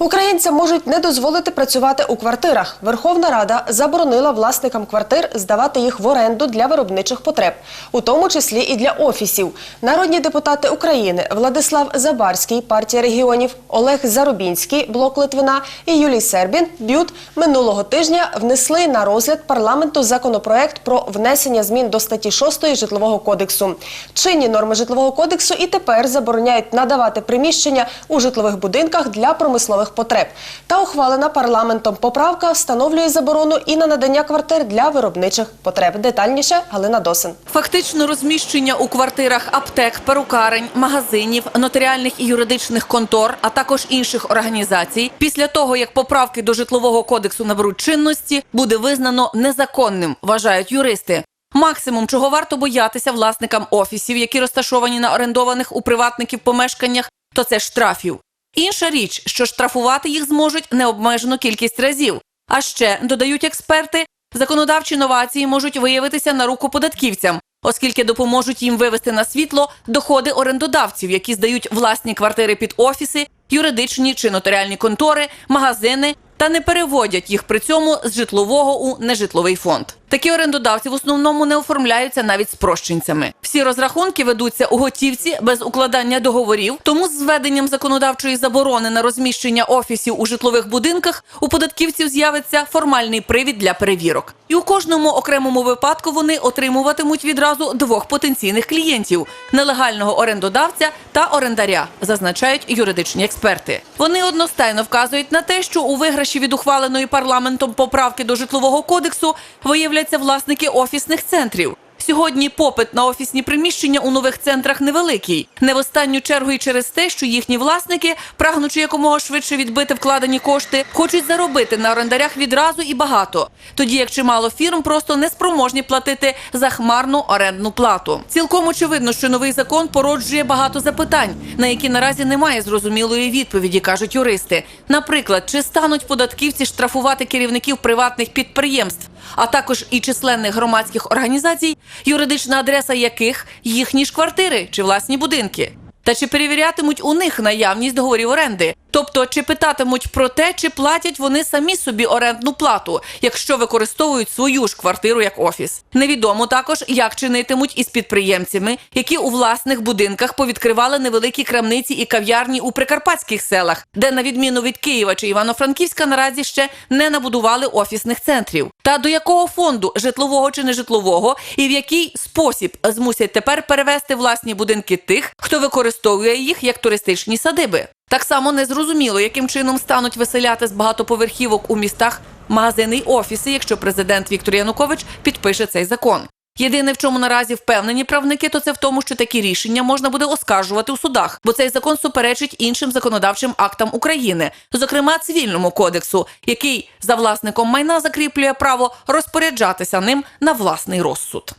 Українцям можуть не дозволити працювати у квартирах. Верховна Рада заборонила власникам квартир здавати їх в оренду для виробничих потреб, у тому числі і для офісів. Народні депутати України Владислав Забарський, партія регіонів, Олег Зарубінський, блок Литвина і Юлій Сербін б'ют минулого тижня внесли на розгляд парламенту законопроект про внесення змін до статті 6 житлового кодексу. Чинні норми житлового кодексу і тепер забороняють надавати приміщення у житлових будинках для промислових потреб. Та ухвалена парламентом поправка встановлює заборону і на надання квартир для виробничих потреб. Детальніше Галина Досин. Фактично розміщення у квартирах аптек, перукарень, магазинів, нотаріальних і юридичних контор, а також інших організацій, після того як поправки до житлового кодексу наберуть чинності, буде визнано незаконним, вважають юристи. Максимум, чого варто боятися власникам офісів, які розташовані на орендованих у приватників помешканнях, то це штрафів. Інша річ, що штрафувати їх зможуть необмежену кількість разів. А ще додають експерти, законодавчі новації можуть виявитися на руку податківцям, оскільки допоможуть їм вивести на світло доходи орендодавців, які здають власні квартири під офіси, юридичні чи нотаріальні контори, магазини та не переводять їх при цьому з житлового у нежитловий фонд. Такі орендодавці в основному не оформляються навіть спрощенцями. Всі розрахунки ведуться у готівці без укладання договорів. Тому з введенням законодавчої заборони на розміщення офісів у житлових будинках у податківців з'явиться формальний привід для перевірок. І у кожному окремому випадку вони отримуватимуть відразу двох потенційних клієнтів нелегального орендодавця та орендаря, зазначають юридичні експерти. Вони одностайно вказують на те, що у виграші від ухваленої парламентом поправки до житлового кодексу виявляться власники офісних центрів. Сьогодні попит на офісні приміщення у нових центрах невеликий. Не в останню чергу і через те, що їхні власники, прагнучи якомога швидше відбити вкладені кошти, хочуть заробити на орендарях відразу і багато. Тоді як чимало фірм просто не спроможні платити за хмарну орендну плату. Цілком очевидно, що новий закон породжує багато запитань, на які наразі немає зрозумілої відповіді, кажуть юристи. Наприклад, чи стануть податківці штрафувати керівників приватних підприємств, а також і численних громадських організацій, юридична адреса яких їхні ж квартири чи власні будинки. Та чи перевірятимуть у них наявність договорів оренди? Тобто, чи питатимуть про те, чи платять вони самі собі орендну плату, якщо використовують свою ж квартиру як офіс? Невідомо також, як чинитимуть із підприємцями, які у власних будинках повідкривали невеликі крамниці і кав'ярні у прикарпатських селах, де, на відміну від Києва чи Івано-Франківська, наразі ще не набудували офісних центрів. Та до якого фонду житлового чи нежитлового, і в який спосіб змусять тепер перевести власні будинки тих, хто використовує їх як туристичні садиби? Так само незрозуміло, яким чином стануть виселяти з багатоповерхівок у містах магазини й офіси, якщо президент Віктор Янукович підпише цей закон. Єдине, в чому наразі впевнені правники, то це в тому, що такі рішення можна буде оскаржувати у судах, бо цей закон суперечить іншим законодавчим актам України, зокрема цивільному кодексу, який за власником майна закріплює право розпоряджатися ним на власний розсуд.